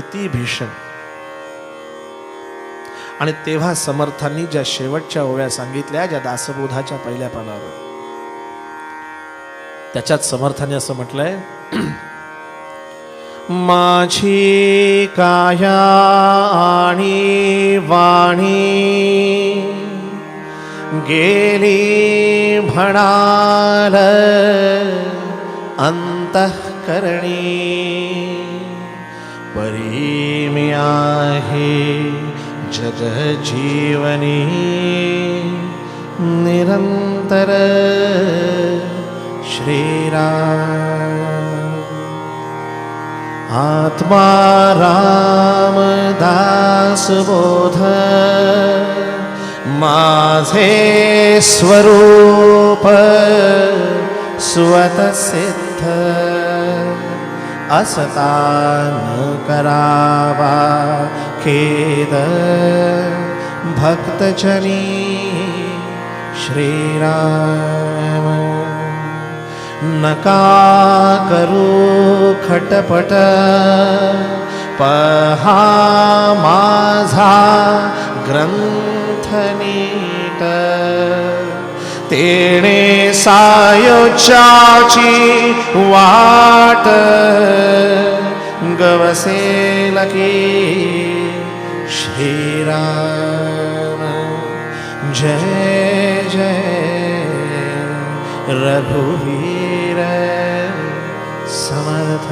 किती भीषण. आणि तेव्हा समर्थांनी ज्या शेवटच्या ओव्या सांगितल्या ज्या दासबोधाच्या पहिल्या पानावर. त्याच्यात समर्थाने असं म्हटलंय माझी काया आणि वाणी गेली म्हणाल अंतःकरणी. परी मी आहे जगजीवनी निरंतर श्रीराम। आत्मा रामदास बोध माझे स्वरूप स्वतसिद्ध असता करावा खेद भक्तजनी श्रीराम। नका करू खटपट, पहा माझा ग्रंथ नीट। तेणे सायोच्याची वाट गवसेल की श्रीराम जय जय रघुवीर समर्थ